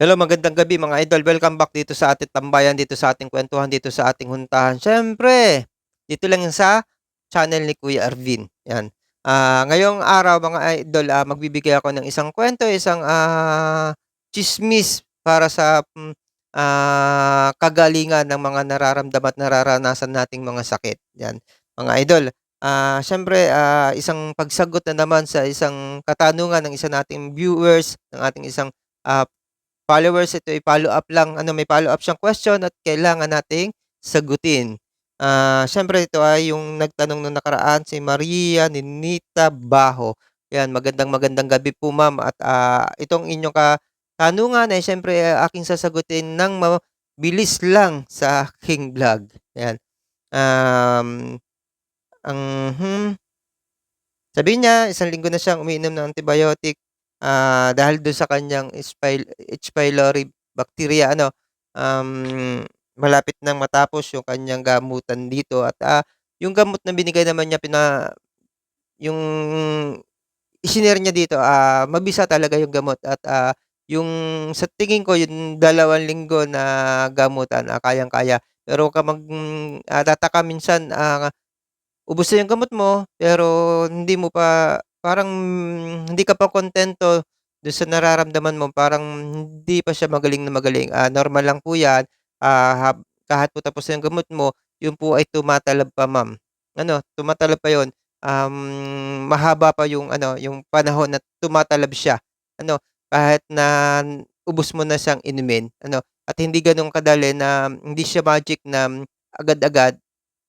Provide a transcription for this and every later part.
Hello, magandang gabi mga idol. Welcome back dito sa ating tambayan, dito sa ating kwentuhan, dito sa ating huntahan. Siyempre, dito lang yan sa channel ni Kuya Arvin. Yan. Ah, ngayong araw mga idol, ah, magbibigay ako ng isang kwento, isang ah, chismis para sa ah, kagalingan ng mga nararamdaman at nararanasan nating mga sakit. Yan. Mga idol, ah, siyempre, ah, isang pagsagot na naman sa isang katanungan ng isa nating viewers, ng ating isang ah, followers, ito ay follow-up lang, ano, may follow-up siyang question at kailangan nating sagutin. Ah, siyempre ito ay yung nagtanong nung nakaraan si Maria Ninita Baho. Yan, magandang magandang gabi po ma'am at ah, itong inyong katanungan ay siyempre ah, aking sasagutin ng mabilis lang sa aking vlog. Yan. Um, ang hmm, sabi niya, isang linggo na siyang umiinom ng antibiotic ah, dahil doon sa kanyang H. pyl H. pylori bacteria ano, um, malapit nang matapos yung kanyang gamutan dito at, ah, yung gamot na binigay naman niya pina yung isinare niya dito, ah, mabisa talaga yung gamot at, ah, yung sa tingin ko yung dalawang linggo na gamutan, ah, kayang-kaya. Pero ka mag ah, tataka minsan, ah, ubos na yung gamot mo pero hindi mo pa parang hindi ka pa kontento do'n sa nararamdaman mo, parang hindi pa siya magaling na magaling. Ah, normal lang po 'yan, ah, kahit po tapos na yung gamot mo, yun po ay tumatalab pa ma'am. Ano, tumatalab pa yun, um, mahaba pa yung ano, yung panahon na tumatalab siya. Ano, kahit na ubos mo na siyang inumin, ano, at hindi gano'n kadali na hindi siya magic na agad-agad,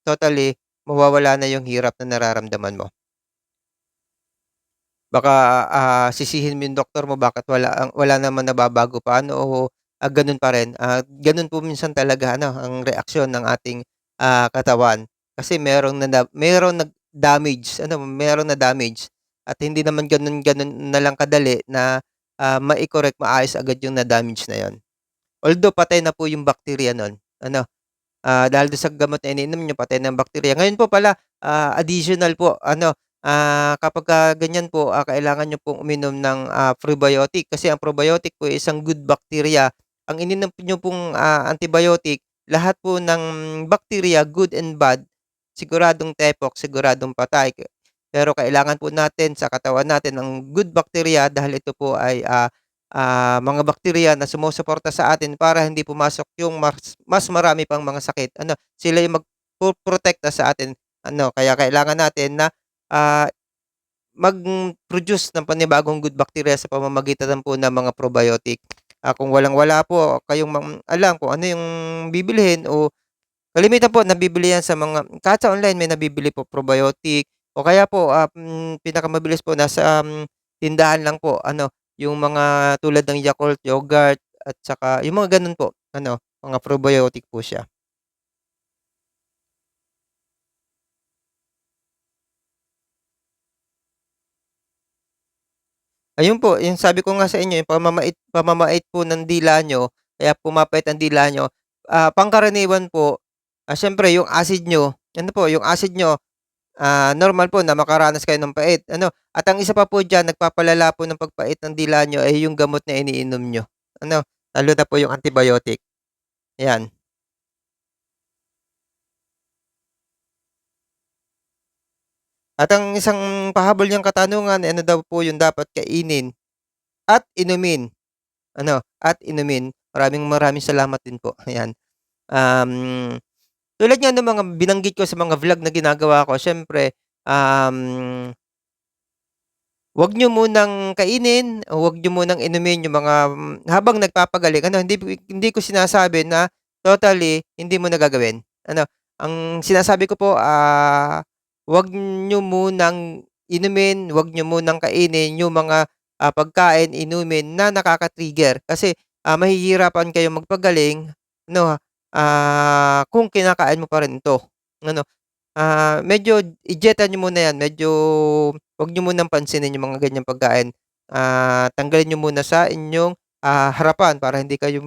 totally mawawala na yung hirap na nararamdaman mo. Baka, ah, sisihin mo yung doktor mo bakit wala ang wala naman nababago pa ano o, ah, gano'n pa rin. Ah, gano'n po minsan talaga ano, ang reaksyon ng ating, ah, katawan. Kasi merong nana merong nag-damage, ano, merong na-damage at hindi naman gano'n gano'n na lang kadali na, ah, mai-correct, maayos agad yung na-damage na yun. Although patay na po yung bakterya nun, ano, ah, dahil sa gamot na iniinom niyo patay na ang bakterya. Ngayon po pala, ah, additional po ano, ah, kapagka ganyan po, ah, kailangan niyo pong uminom ng, ah, prebiotic kasi ang probiotic po isang good bacteria. Ang ininom niyo pong, ah, antibiotic, lahat po ng bakterya, good and bad, siguradong tepok, siguradong patay. Pero kailangan po natin sa katawan natin ng good bacteria dahil ito po ay, ah, ah, mga bakterya na sumusuporta sa atin para hindi pumasok yung mas mas marami pang mga sakit. Ano, sila yung magpoprotekta sa atin. Ano, kaya kailangan natin na, ah, mag-produce ng panibagong good bacteria sa pamamagitan po ng mga probiotic. Ah, kung walang-wala po kayong mang alam kung ano yung bibilhin o kalimitan po nabibili yan sa mga kahit sa online may nabibili po probiotic o kaya po, ah, hmm, pinakamabilis po nasa, um, tindahan lang po ano, yung mga tulad ng Yakult, Yogurt at saka yung mga gano'n po, ano, mga probiotic po siya. Ayun po, yung sabi ko nga sa inyo, yung pamamait pamamait po ng dila niyo, kaya pumapait ang dila niyo, ah, pangkaraniwan po, ah, siyempre yung acid niyo, ano po, yung acid niyo, ah, normal po na makaranas kayo ng pait, ano. At ang isa pa po diyan, nagpapalala po ng pagpait ng dila niyo ay yung gamot na iniinom niyo, ano, lalo na po yung antibiotic, 'yan. At ang isang pahabol niyang katanungan, ano daw po yung dapat kainin at inumin, ano, at inumin. Maraming maraming salamat din po, ayan. Um, tulad nga ng mga binanggit ko sa mga vlog na ginagawa ko, siyempre, um, wag niyo munang kainin wag niyo munang inumin yung mga habang nagpapagaling. Ano, hindi hindi ko sinasabi na totally hindi mo na gagawin. Ano, ang sinasabi ko po, ah, wag niyo munang inumin, wag niyo munang kainin yung mga, ah, pagkain, inumin na nakaka-trigger kasi, ah, mahihirapan kayong magpagaling, ano, ah, kung kinakain mo pa rin ito, ano. Ah, medyo ijeta niyo muna 'yan, medyo wag niyo munang pansinin yung mga ganyang pagkain. Ah, tanggalin niyo muna sa inyong, ah, harapan para hindi kayo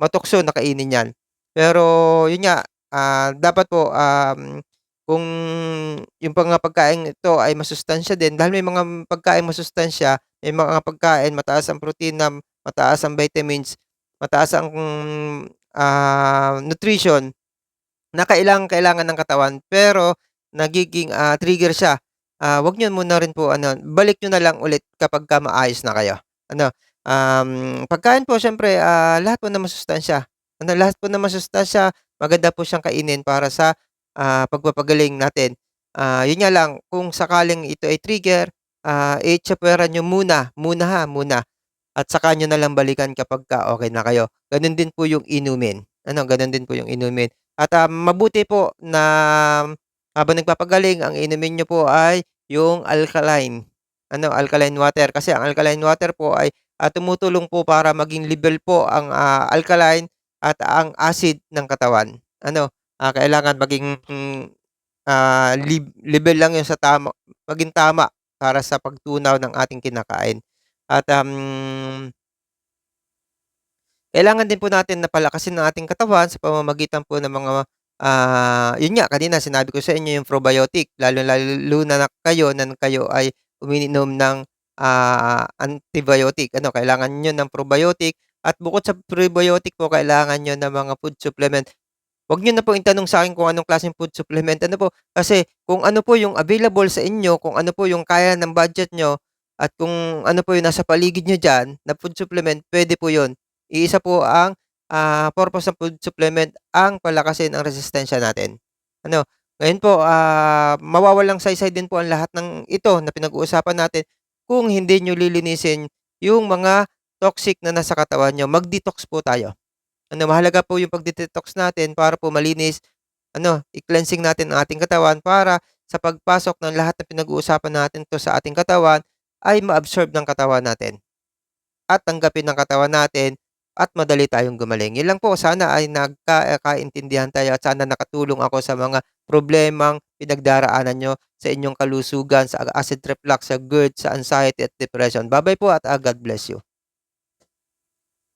matukso na kainin 'yan. Pero yun nga, ah, dapat po, um, kung yung mga pagkaing ito ay masustansya din dahil may mga pagkaing masustansya, may mga pagkain mataas ang protina, mataas ang vitamins, mataas ang, ah, nutrition na kailangang-kailangan ng katawan. Pero nagiging, ah, trigger siya, ah, wag niyo muna rin po ano, balik niyo na lang ulit kapagka maayos na kayo. Ano, um, pagkain po siyempre, ah, lahat po ng masustansya, ano, lahat po ng masustansya maganda po siyang kainin para sa, ah, pagpapagaling natin. Ah, yun nga lang kung sakaling ito ay trigger, ah, i-tsapuweran niyo muna, muna ha, muna at saka niyo na lang balikan kapagka okey na kayo. Gano'n din po yung inumin, ano, gano'n din po yung inumin at, ah, mabuti po na habang nagpapagaling ang inumin niyo po ay yung alkaline, ano, alkaline water. Kasi ang alkaline water po ay, ah, tumutulong po para maging level po ang, ah, alkaline at ang acid ng katawan. Ano, ah, kailangan maging, ah, lib level lang yun sa tama maging tama para sa pagtunaw ng ating kinakain at, um kailangan din po natin na palakasin ang ating katawan sa pamamagitan po ng mga, ah, yun nga kanina sinabi ko sa inyo yung probiotic lalong-lalo na kayo na kayo ay umiinom ng, ah, antibiotic, ano, kailangan niyo ng probiotic at bukod sa prebiotic po kailangan niyo ng mga food supplement. Wag niyo na pong itanong sa'kin kung anong klaseng food supplement, ano po, kasi kung ano po yung available sa inyo, kung ano po yung kaya ng budget niyo at kung ano po yung nasa paligid niyo diyan na food supplement, puwede po yun. Iisa po ang, ah, purpose ng food supplement ang palakasin ang resistensya natin. Ano, ngayon po, ah, mawawalang saysay din po ang lahat ng ito na pinag-uusapan natin kung hindi niyo lilinisin yung mga toxic na nasa katawan niyo. Mag-detox po tayo. Ano, mahalaga po yung pagde-detox natin para po malinis, ano, i-cleansing natin ang ating katawan para sa pagpasok ng lahat ng pinag-uusapan natin 'to sa ating katawan ay ma-absorb ng katawan natin at tanggapin ng katawan natin at madali tayong gumaling. Yun lang po, sana ay nagka ah, kaintindihan tayo at sana nakatulong ako sa mga problemang pinagdaraanan niyo sa inyong kalusugan, sa acid reflux, sa GERD, sa anxiety at depression. Ba-bye po at, ah, God bless you.